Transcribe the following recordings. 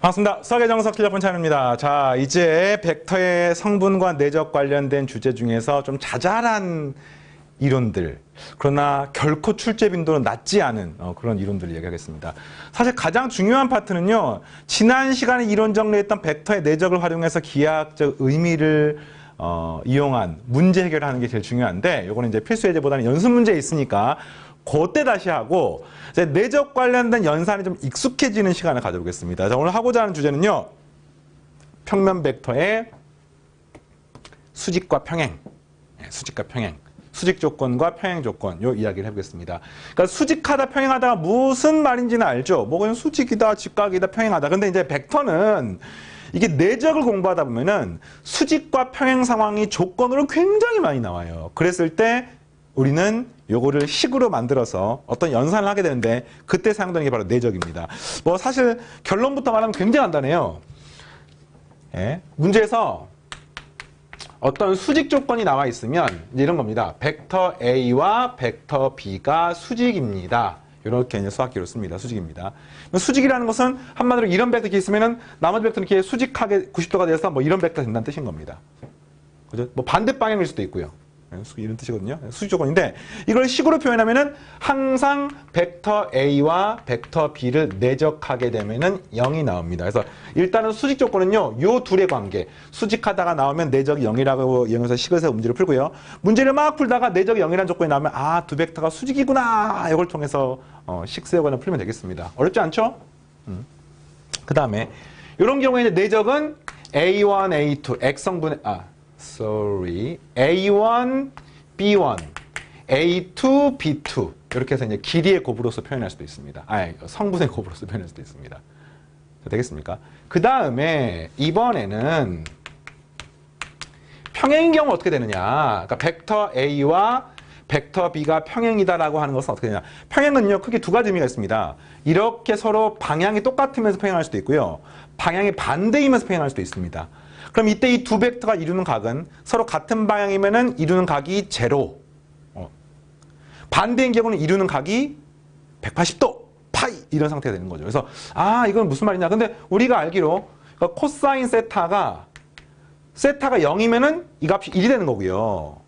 반갑습니다. 수학의 정석 킬러폰 찬입니다. 자, 이제 벡터의 성분과 내적 관련된 주제 중에서 좀 자잘한 이론들, 그러나 결코 출제 빈도는 낮지 않은 어, 그런 이론들을 얘기하겠습니다. 사실 가장 중요한 파트는요, 지난 시간에 이론 정리했던 벡터의 내적을 활용해서 기하학적 의미를 어, 이용한 문제 해결하는 게 제일 중요한데, 요거는 이제 필수 예제보다는 연습 문제에 있으니까 그때 다시 하고 이제 내적 관련된 연산이 좀 익숙해지는 시간을 가져보겠습니다. 자, 오늘 하고자 하는 주제는요. 평면 벡터의 수직과 평행. 예, 수직과 평행. 수직 조건과 평행 조건 요 이야기를 해보겠습니다. 그러니까 수직하다 평행하다가 무슨 말인지는 알죠. 뭐 그냥 수직이다 직각이다 평행하다. 근데 이제 벡터는 이게 내적을 공부하다 보면은 수직과 평행 상황이 조건으로 굉장히 많이 나와요. 그랬을 때 우리는 요거를 식으로 만들어서 어떤 연산을 하게 되는데 그때 사용되는 게 바로 내적입니다. 뭐 사실 결론부터 말하면 굉장히 간단해요. 예, 문제에서 어떤 수직 조건이 나와 있으면 이런 겁니다. 벡터 A와 벡터 B가 수직입니다. 이렇게 이제 수학기로 씁니다. 수직입니다. 수직이라는 것은 한마디로 이런 벡터 이렇게 있으면은 나머지 벡터는 이렇게 수직하게 90도가 돼서 뭐 이런 벡터 된다는 뜻인 겁니다. 그죠? 뭐 반대 방향일 수도 있고요. 예, 수- 이런 뜻이거든요. 수직 조건인데 이걸 식으로 표현하면은 항상 벡터 A와 벡터 B를 내적하게 되면은 0이 나옵니다. 그래서 일단은 수직 조건은요. 요 둘의 관계. 수직하다가 나오면 내적이 0이라고 이용해서 식을 세워 문제를 풀고요. 문제를 막 풀다가 내적이 0이라는 조건이 나오면 아, 두 벡터가 수직이구나. 이걸 통해서 어, 식 세우거나 풀면 되겠습니다. 어렵지 않죠? 그 다음에 이런 경우에는 내적은 A1, A2, X성분의 아, sorry, A1, B1, A2, B2 이렇게 해서 이제 길이의 곱으로서 표현할 수도 있습니다. 아, 성분의 곱으로서 표현할 수도 있습니다. 자, 되겠습니까? 그 다음에 이번에는 평행인 경우 어떻게 되느냐? 그러니까 벡터 A와 벡터 B가 평행이다라고 하는 것은 어떻게 되냐? 평행은요 크게 두 가지 의미가 있습니다. 이렇게 서로 방향이 똑같으면서 평행할 수도 있고요. 방향이 반대이면서 평행할 수도 있습니다. 그럼 이때 이 두 벡터가 이루는 각은 서로 같은 방향이면은 이루는 각이 제로. 어. 반대인 경우는 이루는 각이 180도 파이 이런 상태가 되는 거죠. 그래서 아 이건 무슨 말이냐? 근데 우리가 알기로 그러니까 코사인 세타가 세타가 0이면은 이 값이 1이 되는 거고요.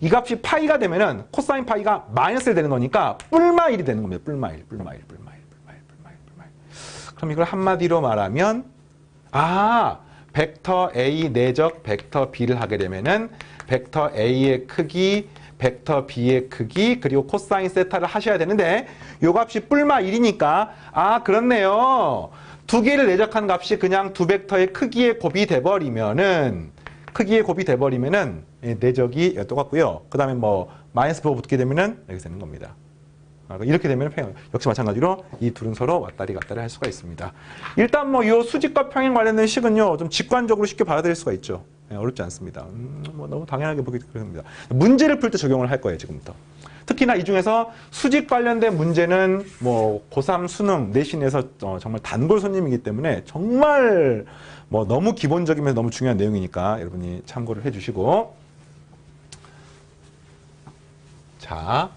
이 값이 파이가 되면은 코사인 파이가 마이너스 1 되는 거니까 뿔마 1이 되는 겁니다. 뿔마 1, 뿔마 1, 뿔마 1, 뿔마 1, 뿔마 1, 뿔마 1. 그럼 이걸 한마디로 말하면 아, 벡터 A 내적 벡터 B를 하게 되면은 벡터 A의 크기, 벡터 B의 크기, 그리고 코사인 세타를 하셔야 되는데 요 값이 뿔마 1이니까 아, 그렇네요. 두 개를 내적한 값이 그냥 두 벡터의 크기의 곱이 돼 버리면은 크기의 곱이 돼 버리면은 예, 내적이 똑같고요. 그 다음에 뭐 마이너스 부 붙게 되면은 여기 되는 겁니다. 아, 이렇게 되면 평행 역시 마찬가지로 이 둘은 서로 왔다리 갔다리 할 수가 있습니다. 일단 뭐 이 수직과 평행 관련된 식은요 좀 직관적으로 쉽게 받아들일 수가 있죠. 예, 어렵지 않습니다. 음, 뭐 너무 당연하게 보기 그럽니다. 문제를 풀 때 적용을 할 거예요 지금부터. 특히나 이 중에서 수직 관련된 문제는 뭐 고3 수능 내신에서 어, 정말 단골 손님이기 때문에 정말 뭐 너무 기본적이면서 너무 중요한 내용이니까 여러분이 참고를 해주시고 자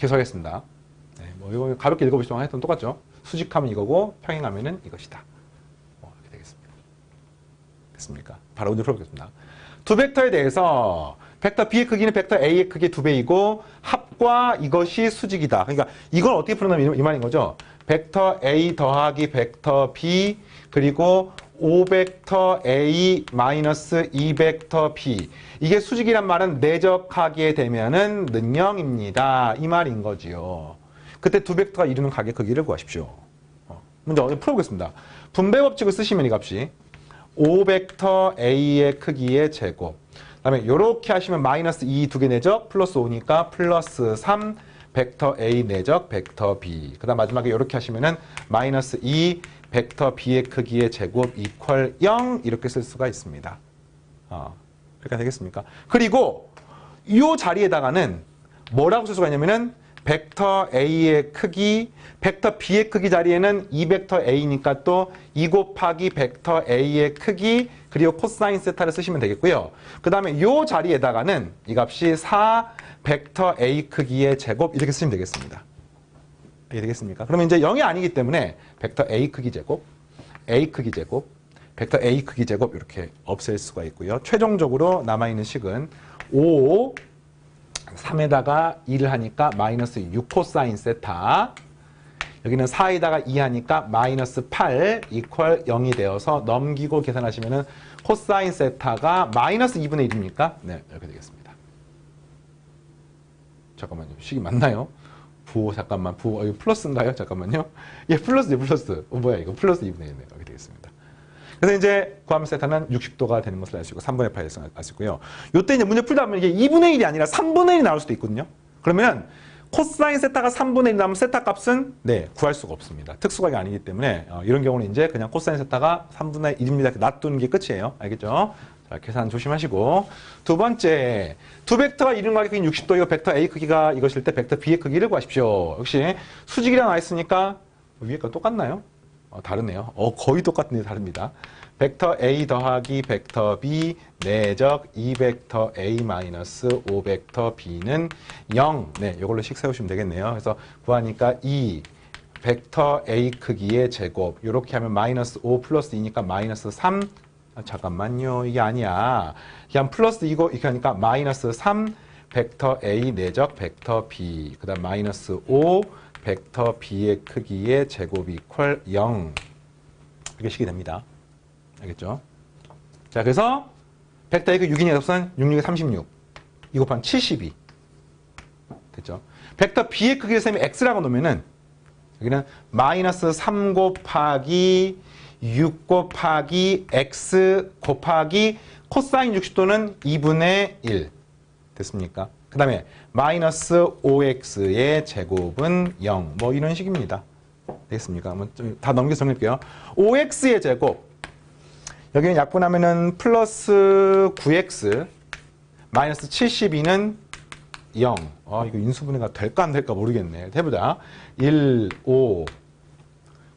계속하겠습니다. 네, 뭐 이거 가볍게 읽어보시면 하여튼 똑같죠. 수직하면 이거고 평행하면은 이것이다. 뭐 이렇게 되겠습니다. 됐습니까? 바로 오늘 풀어보겠습니다. 두 벡터에 대해서 벡터 B의 크기는 벡터 A의 크기 두 배이고 합과 이것이 수직이다. 그러니까 이걸 어떻게 풀어나면 이 말인 거죠. 벡터 A 더하기 벡터 B 그리고 5벡터 A 마이너스 2벡터 B 이게 수직이란 말은 내적하게 되면은 능형입니다. 이 말인 거지요. 그때 두 벡터가 이루는 각의 크기를 구하십시오. 어, 문제 어디 풀어보겠습니다. 분배 법칙을 쓰시면 이 값이 5벡터 A의 크기의 제곱. 그다음에 이렇게 하시면 마이너스 2 두 개 내적 플러스 5니까 플러스 3 벡터 A 내적 벡터 B. 그 다음 마지막에 이렇게 하시면은 마이너스 2 벡터 B의 크기의 제곱 이퀄 0 이렇게 쓸 수가 있습니다. 어, 그렇게 되겠습니까? 그리고 이 자리에다가는 뭐라고 쓸 수가 있냐면은 벡터 A의 크기, 벡터 B의 크기 자리에는 2벡터 A니까 또 2 곱하기 벡터 A의 크기 그리고 코사인 세타를 쓰시면 되겠고요. 그 다음에 이 자리에다가는 이 값이 4 벡터 A 크기의 제곱 이렇게 쓰시면 되겠습니다. 되겠습니까? 그러면 이제 0이 아니기 때문에 벡터 A 크기 제곱, A 크기 제곱, 벡터 A 크기 제곱 이렇게 없앨 수가 있고요. 최종적으로 남아있는 식은 5, 3에다가 2를 하니까 마이너스 6 코사인 세타 여기는 4에다가 2 하니까 마이너스 8 이퀄 0이 되어서 넘기고 계산하시면 은 코사인 세타가 마이너스 2분의 1입니까? 네, 이렇게 되겠습니다. 잠깐만요. 식이 맞나요? 부 잠깐만 부 어, 이거 플러스인가요? 잠깐만요. 예, 플러스죠, 플러스. 어, 뭐야 이거 플러스 2분의 1이네요. 이렇게 되겠습니다. 그래서 이제 구하면 세타는 60도가 되는 것을 알 수 있고 3분의 8을 알 수 있고요. 요때 이제 문제 풀다 보면 이게 2분의 1이 아니라 3분의 1이 나올 수도 있거든요. 그러면 코사인 세타가 3분의 1 나오면 세타 값은 네 구할 수가 없습니다. 특수각이 아니기 때문에 어, 이런 경우는 이제 그냥 코사인 세타가 3분의 1입니다. 이렇게 놔두는 게 끝이에요. 알겠죠? 자, 계산 조심하시고 두 번째 두 벡터가 이름각의 크기 60도 이거 벡터 A 크기가 이것일 때 벡터 B의 크기를 구하십시오. 역시 수직이랑 나와 있으니까 위에 거 똑같나요? 어, 다르네요. 어, 거의 똑같은데 다릅니다. 벡터 A 더하기 벡터 B 내적 2 벡터 A 마이너스 5 벡터 B는 0. 네, 이걸로 식 세우시면 되겠네요. 그래서 구하니까 2 벡터 A 크기의 제곱 이렇게 하면 마이너스 5 플러스 2니까 마이너스 3 아, 잠깐만요. 이게 아니야. 그냥 플러스 이거 이렇게 하니까 마이너스 3 벡터 A 내적 벡터 B 그 다음 마이너스 5 벡터 B의 크기의 제곱 이 퀄 0 이렇게 식이 됩니다. 알겠죠? 자, 그래서 벡터 A가 6이니 값은 6, 6에 36. 2 곱하면 72. 됐죠? 벡터 B의 크기를 셈이 X라고 놓으면은 여기는 마이너스 3 곱하기 6 곱하기 X 곱하기 코사인 60도는 2분의 1. 됐습니까? 그 다음에 마이너스 5x의 제곱은 0. 뭐 이런 식입니다. 되겠습니까? 한번 좀다 넘겨서 정리할게요. 5x의 제곱. 여기는 약분하면은 플러스 9x 마이너스 72는 0. 아, 이거 인수분해가 될까 안 될까 모르겠네. 해보자. 1, 5,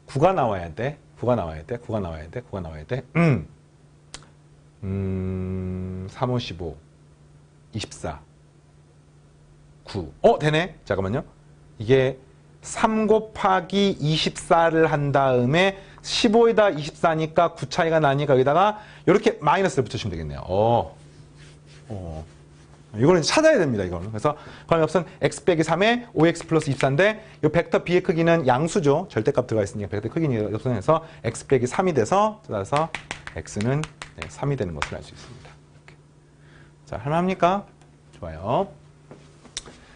9가 나와야 돼. 9가 나와야 돼. 9가 나와야 돼. 9가 나와야 돼. 음. 음, 3, 5, 15, 24. 9. 어, 되네. 잠깐만요. 이게 3 곱하기 24를 한 다음에 15에다 24니까 9 차이가 나니까 여기다가 이렇게 마이너스를 붙여주면 되겠네요. 어. 어. 이거는 찾아야 됩니다, 이거는. 그래서 관계없은 x 빼기 3에 5x 플러스 24인데 이 벡터 b의 크기는 양수죠. 절대값 들어가 있으니까 벡터 크기는 없어서 x 빼기 3이 돼서 따라서 x는 네, 3이 되는 것을 알 수 있습니다. 이렇게. 자, 할만합니까? 좋아요.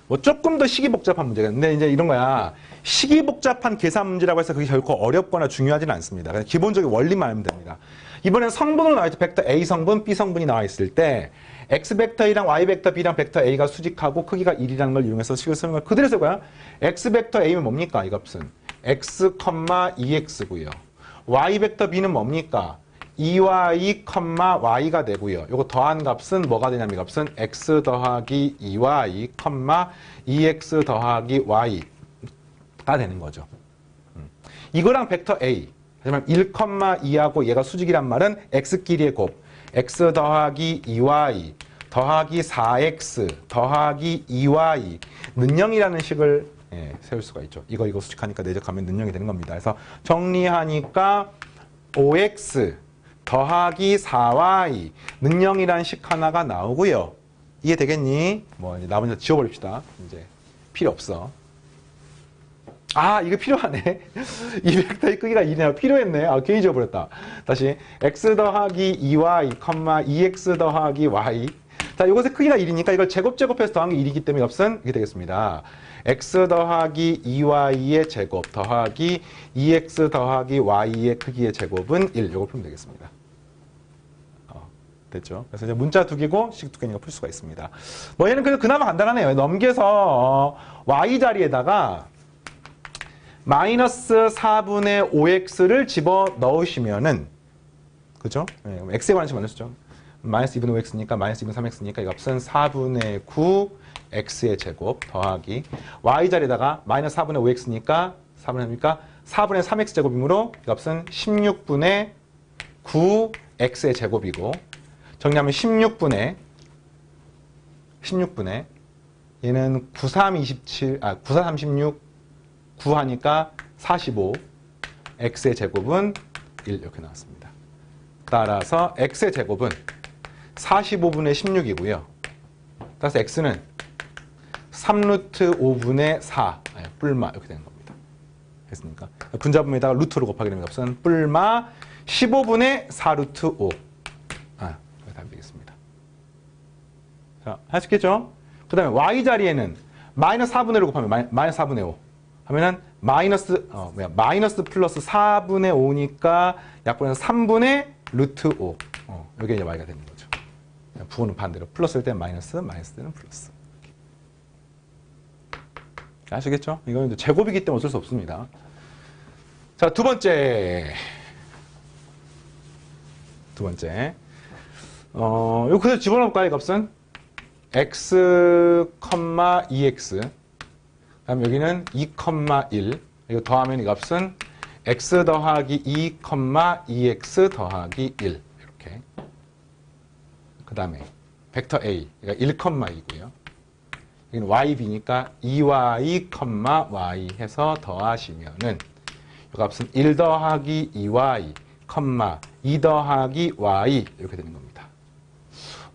뭐 조금 더 식이 복잡한 문제가 있는데 이제 이런 거야. 식이 복잡한 계산 문제라고 해서 그게 결코 어렵거나 중요하지는 않습니다. 그냥 기본적인 원리만 알면 됩니다. 이번엔 성분으로 나와 있죠. 벡터 A 성분, B 성분이 나와 있을 때 X 벡터이랑 Y 벡터 B랑 벡터 A가 수직하고 크기가 1이라는 걸 이용해서 식을 쓰는 걸 그대로 쓸 거야. X 벡터 A는 뭡니까? 이 값은 X, 2X고요. Y 벡터 B는 뭡니까? 2y, y가 되고요. 요거 더한 값은 뭐가 되냐면 이 값은 x 더하기 2y, 2x 더하기 y가 되는 거죠. 음. 이거랑 벡터 a. 하지만 1, 2하고 얘가 수직이란 말은 x끼리의 곱. x 더하기 2y 더하기 4x 더하기 2y 는 0이라는 식을 예, 세울 수가 있죠. 이거 이거 수직하니까 내적하면 는 0이 되는 겁니다. 그래서 정리하니까 5x 더하기 4y 능령이라는 식 하나가 나오고요. 이해 되겠니? 뭐 이제 나머지 지워버립시다. 이제 필요 없어. 아 이거 필요하네. 이 벡터의 크기가 2네요. 필요했네. 아 괜히 지워버렸다. 다시 x 더하기 2y, 2x 더하기 y. 자 이것의 크기가 1이니까 이걸 제곱 제곱해서 더한 게 1이기 때문에 값은 이렇게 되겠습니다. x 더하기 2y의 제곱 더하기 2x 더하기 y의 크기의 제곱은 1. 이걸 풀면 되겠습니다. 어, 됐죠? 그래서 이제 문자 두 개고 식 두 개니까 풀 수가 있습니다. 뭐 얘는 그래도 그나마 간단하네요. 넘겨서 어, y 자리에다가 마이너스 4분의 5x를 집어 넣으시면은 그죠? 네, x에 관해서 먼저 쓰죠. 마이너스 2분의 5x니까 마이너스 2분의 3x니까 이 값은 4분의 9 x의 제곱 더하기 y 자리에다가 마이너스 4분의 5x니까 4분의 3니까 4분의 3x 제곱이므로 이 값은 16분의 9 x의 제곱이고 정리하면 16분의 16분의 얘는 93, 27, 아, 94, 36 9 하니까 45. x의 제곱은 1 이렇게 나왔습니다. 따라서 x의 제곱은 45분의 16이고요. 따라서 x는 3루트 5분의 4 아니, 뿔마 이렇게 되는 겁니다. 됐습니까? 분자분에다가 루트로 곱하게 되는 값은 뿔마 15분의 4루트 5. 아, 이거 답이 되겠습니다. 자, 할 수 있겠죠? 그 다음에 y 자리에는 마이너스 4분의 1을 곱하면 마이- 마이너스 4분의 5 하면은 마이너스 어 뭐야 마이너스 플러스 4분의 5니까 약분해서 3분의 루트 5 어, 이게 이제 y가 되는 거죠. 부호는 반대로 플러스일 때 마이너스 마이너스 때는 플러스 아시겠죠? 이거는 이제 제곱이기 때문에 어쩔 수 없습니다. 자, 두 번째. 두 번째. 어, 이거 그대로 집어넣을까요, 이 값은? x, 2x. 다음 여기는 2, 1. 이거 더하면 이 값은 x 더하기 2, 2x 더하기 1. 이렇게. 그 다음에 벡터 a. 그러니까 1, 2고요. 여기는 YB니까 2Y, Y 해서 더하시면은 이 값은 1 더하기 2Y, 2 더하기 Y 이렇게 되는 겁니다.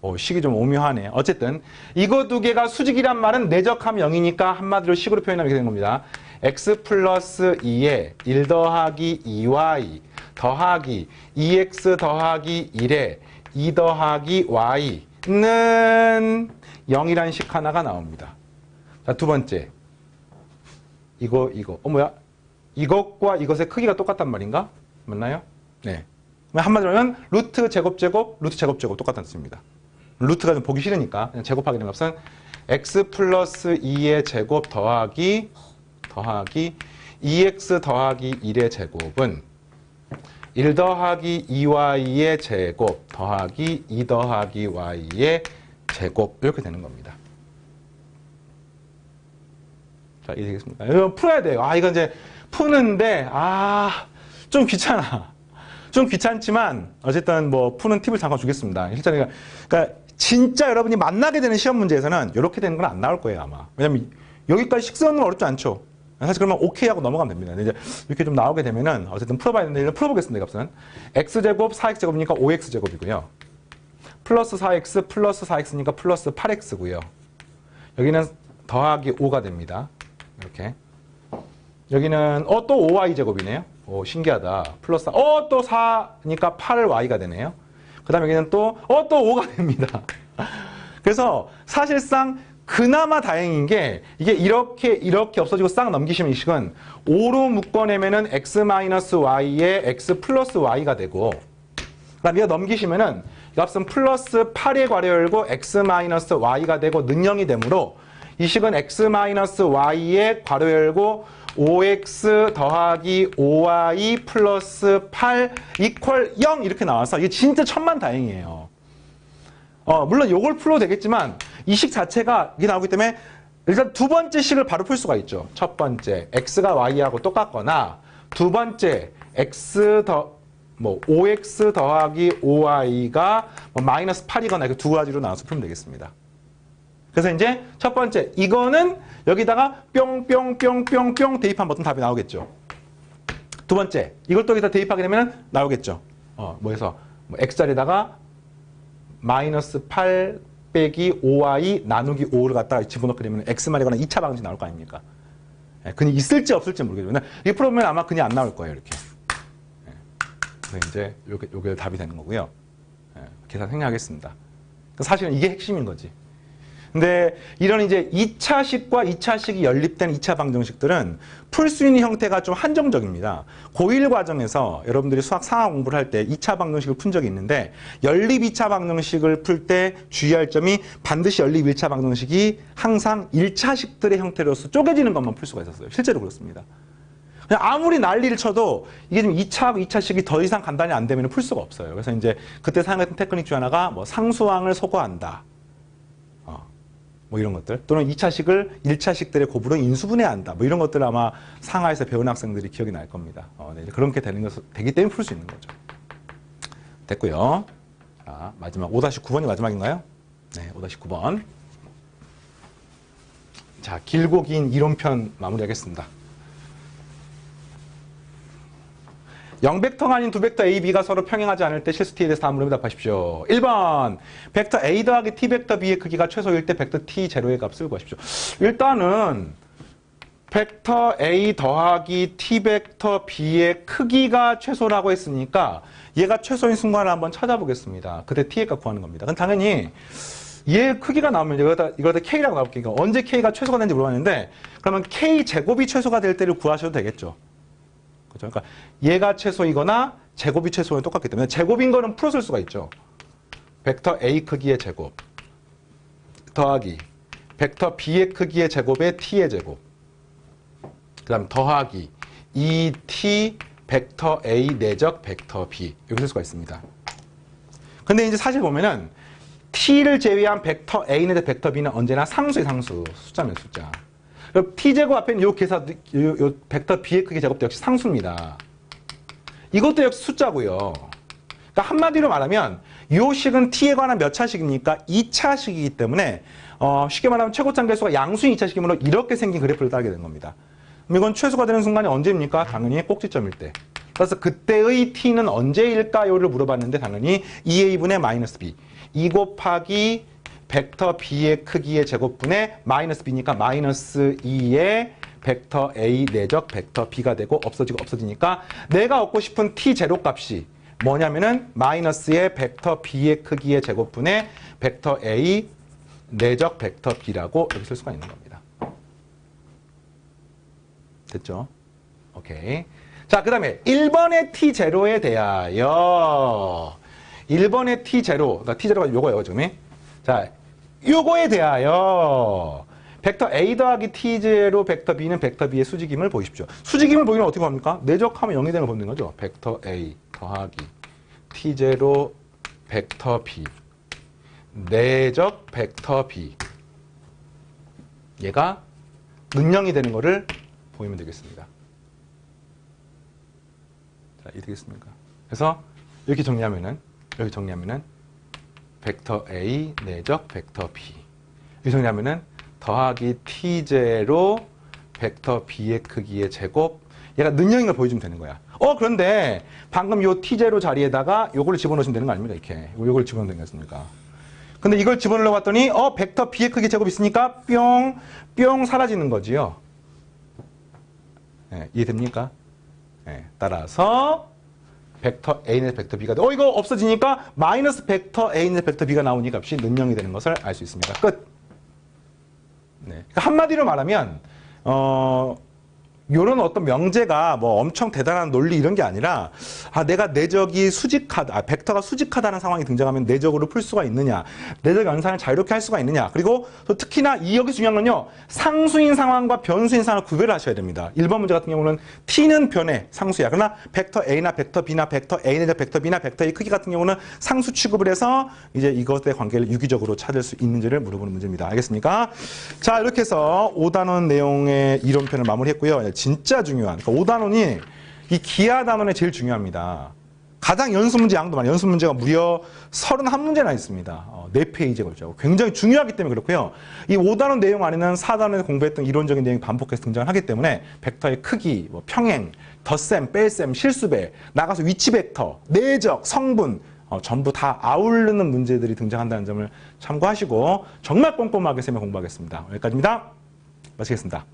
오, 식이 좀 오묘하네. 어쨌든 이거 두 개가 수직이란 말은 내적하면 0이니까 한마디로 식으로 표현하면 이렇게 되는 겁니다. x 플러스 2에 1 더하기 2y 더하기 2x 더하기 1에 2 더하기 y는 0이라는 식 하나가 나옵니다. 자, 두 번째. 이거, 이거. 어, 뭐야? 이것과 이것의 크기가 똑같단 말인가? 맞나요? 네. 한마디로 하면 루트 제곱 제곱, 루트 제곱 제곱 똑같다는 뜻입니다. 루트가 좀 보기 싫으니까 그냥 제곱하게 되는 값은 x 플러스 2의 제곱 더하기 더하기 2x 더하기 1의 제곱은 1 더하기 2y의 제곱 더하기 2 더하기 y의 제곱 이렇게 되는 겁니다. 자, 이해 되겠습니까? 이거 풀어야 돼요. 아, 이건 이제 푸는데 아, 좀 귀찮아. 좀 귀찮지만 어쨌든 뭐 푸는 팁을 잠깐 주겠습니다. 실제로 그러니까 진짜 여러분이 만나게 되는 시험 문제에서는 이렇게 되는 건 안 나올 거예요, 아마. 왜냐면 여기까지 건 어렵지 않죠. 사실 그러면 오케이 하고 넘어가면 됩니다. 이제 이렇게 좀 나오게 되면은 어쨌든 풀어봐야 되는데 일단 풀어보겠습니다, 이 값은. x제곱 4x제곱이니까 5x제곱이고요. 플러스 4x 플러스 4x니까 플러스 8x고요. 여기는 더하기 5가 됩니다. 이렇게. 여기는 어 또 5y 제곱이네요. 오 신기하다. 플러스 어 또 4니까 8y가 되네요. 그 다음에 여기는 또 어 또 5가 됩니다. 그래서 사실상 그나마 다행인 게 이게 이렇게 이렇게 없어지고 싹 넘기시면 이 식은 5로 묶어내면은 x-y에 x 플러스 y가 되고 그다음 이거 넘기시면은 이 값은 플러스 8의 괄호 열고 x-y가 되고 능형이 되므로 이 식은 x-y의 괄호 열고 5x 더하기 5y 플러스 8 이퀄 0 이렇게 나와서 이게 진짜 천만 다행이에요. 어, 물론 요걸 풀어도 되겠지만 이 식 자체가 이게 나오기 때문에 일단 두 번째 식을 바로 풀 수가 있죠. 첫 번째 x가 y하고 똑같거나 두 번째 x 더 뭐 5x 더하기 5y가 뭐 마이너스 8이거나 이렇게 두 가지로 나눠서 풀면 되겠습니다. 그래서 이제 첫 번째 이거는 여기다가 뿅뿅뿅뿅뿅 대입한 버튼 답이 나오겠죠. 두 번째 이걸 또 여기다 대입하게 되면 나오겠죠. 어, 뭐해서 뭐 x자리에다가 마이너스 8 빼기 5y 나누기 5를 갖다가 집어넣게 되면 x말이거나 2차 방정식 나올 거 아닙니까? 예, 그니 있을지 없을지 모르겠지만 이 풀어보면 아마 그냥 안 나올 거예요 이렇게. 예, 그래서 이제 요게, 요게 답이 되는 거고요. 예, 계산 생략하겠습니다. 사실은 이게 핵심인 거지. 근데 이런 이제 2차식과 2차식이 연립된 2차 방정식들은 풀 수 있는 형태가 좀 한정적입니다. 고1 과정에서 여러분들이 수학 상하 공부를 할 때 2차 방정식을 푼 적이 있는데 연립 2차 방정식을 풀 때 주의할 점이 반드시 연립 1차 방정식이 항상 1차식들의 형태로서 쪼개지는 것만 풀 수가 있었어요. 실제로 그렇습니다. 그냥 아무리 난리를 쳐도 이게 좀 2차하고 2차식이 더 이상 간단히 안 되면 풀 수가 없어요. 그래서 이제 그때 사용했던 테크닉 중 하나가 뭐 상수항을 소거한다. 뭐 이런 것들. 또는 2차식을 1차식들의 곱으로 인수분해한다. 뭐 이런 것들 아마 상하에서 배운 학생들이 기억이 날 겁니다. 어, 네, 그렇게 되는 것 되기 때문에 풀 수 있는 거죠. 됐고요. 자 마지막 5-9번이 마지막인가요? 네 5-9번. 자 길고 긴 이론편 마무리하겠습니다 0벡터가 아닌 두 벡터 A, B가 서로 평행하지 않을 때 실수 T에 대해서 다음 물음에 답하십시오. 1번 벡터 A 더하기 T 벡터 B의 크기가 최소일 때 벡터 T 제로의 값을 구하십시오. 일단은 벡터 A 더하기 T 벡터 B의 크기가 최소라고 했으니까 얘가 최소인 순간을 한번 찾아보겠습니다. 그때 T의 값 구하는 겁니다. 그럼 당연히 얘 크기가 나오면 이거다 이거다 K라고 나올게요. 그러니까 언제 K가 최소가 되는지 물어봤는데 그러면 K 제곱이 최소가 될 때를 구하셔도 되겠죠. 그죠? 그러니까 얘가 최소이거나 제곱이 최소는 똑같기 때문에 제곱인 거는 풀어쓸 수가 있죠. 벡터 A 크기의 제곱 더하기 벡터 B의 크기의 제곱의 T의 제곱 그 다음 더하기 2T 벡터 A 내적 벡터 B 이렇게 쓸 수가 있습니다. 근데 이제 사실 보면은 T를 제외한 벡터 A 내적 벡터 B는 언제나 상수의 상수 숫자면 숫자. T제곱 앞에는 요 계산, 요, 요 벡터 B의 크기 제곱도 역시 상수입니다. 이것도 역시 숫자고요. 그러니까 한마디로 말하면 요 식은 T에 관한 몇 차식입니까? 2차식이기 때문에 어, 쉽게 말하면 최고점 개수가 양수인 2차식이므로 이렇게 생긴 그래프를 따게 된 겁니다. 그럼 이건 최소가 되는 순간이 언제입니까? 당연히 꼭지점일 때. 그래서 그때의 t는 언제일까요를 물어봤는데 당연히 2a분의 마이너스 b. 2 곱하기 벡터 b의 크기의 제곱분의 마이너스 b니까 마이너스 2의 벡터 a 내적 벡터 b가 되고 없어지고 없어지니까 내가 얻고 싶은 t 제로 값이 뭐냐면은 마이너스의 벡터 b의 크기의 제곱분의 벡터 a 내적 벡터 b라고 이렇게 쓸 수가 있는 겁니다. 됐죠? 오케이. 자, 그 다음에 1번의 T0에 대하여 1번의 T0, 그러니까 T0가 요거예요, 지금. 자, 요거에 대하여 벡터 A 더하기 T0 벡터 B는 벡터 B의 수직임을 보십시오. 수직임을 보이면 어떻게 봅니까? 내적하면 0이 되는 걸 보는 거죠. 벡터 A 더하기 T0 벡터 B 내적 벡터 B 얘가 능령이 되는 거를 보이면 되겠습니다. 자, 이 되겠습니까? 그래서 이렇게 정리하면은 이렇게 정리하면은 벡터 A 내적 벡터 B 정리하면은 더하기 T0 벡터 B의 크기의 제곱 얘가 능력인 걸 보여주면 되는 거야. 어 그런데 방금 요 T0 자리에다가 요걸 집어넣으시면 되는 거 아닙니까? 이렇게 요걸 집어넣으면 되겠습니까? 근데 이걸 집어넣으려 봤더니 어 벡터 B의 크기 제곱 있으니까 뿅 뿅 사라지는 거지요. 예, 이해됩니까? 예, 따라서 벡터 A는 벡터 B가 돼. 어 이거 없어지니까 마이너스 벡터 A는 벡터 B가 나오니 값이 능령이 되는 것을 알 수 있습니다. 끝. 네. 그러니까 한마디로 말하면 어 요런 어떤 명제가 뭐 엄청 대단한 논리 이런 게 아니라 아 내가 내적이 수직하다 아, 벡터가 수직하다는 상황이 등장하면 내적으로 풀 수가 있느냐 내적 연산을 자유롭게 할 수가 있느냐. 그리고 또 특히나 이 여기 중요한 건요 상수인 상황과 변수인 상황을 구별을 하셔야 됩니다. 1번 문제 같은 경우는 t는 변해 상수야. 그러나 벡터 a나 벡터 b나 벡터 a 내적 벡터 b나 벡터 a 크기 같은 경우는 상수 취급을 해서 이제 이것의 관계를 유기적으로 찾을 수 있는지를 물어보는 문제입니다. 알겠습니까? 자 이렇게 해서 5단원 내용의 이론편을 마무리했고요 진짜 중요한 그러니까 5단원이 이 기하 단원에 제일 중요합니다. 가장 연습 문제 양도 많아요. 연습 문제가 무려 31문제나 있습니다. 어, 4페이지에 걸쳐. 굉장히 중요하기 때문에 그렇고요. 이 5단원 내용 안에는 4단원에서 공부했던 이론적인 내용이 반복해서 등장을 하기 때문에 벡터의 크기, 뭐 평행, 덧셈, 뺄셈, 실수배, 나가서 위치 벡터, 내적, 성분 어, 전부 다 아우르는 문제들이 등장한다는 점을 참고하시고 정말 꼼꼼하게 쌤에 공부하겠습니다. 여기까지입니다. 마치겠습니다.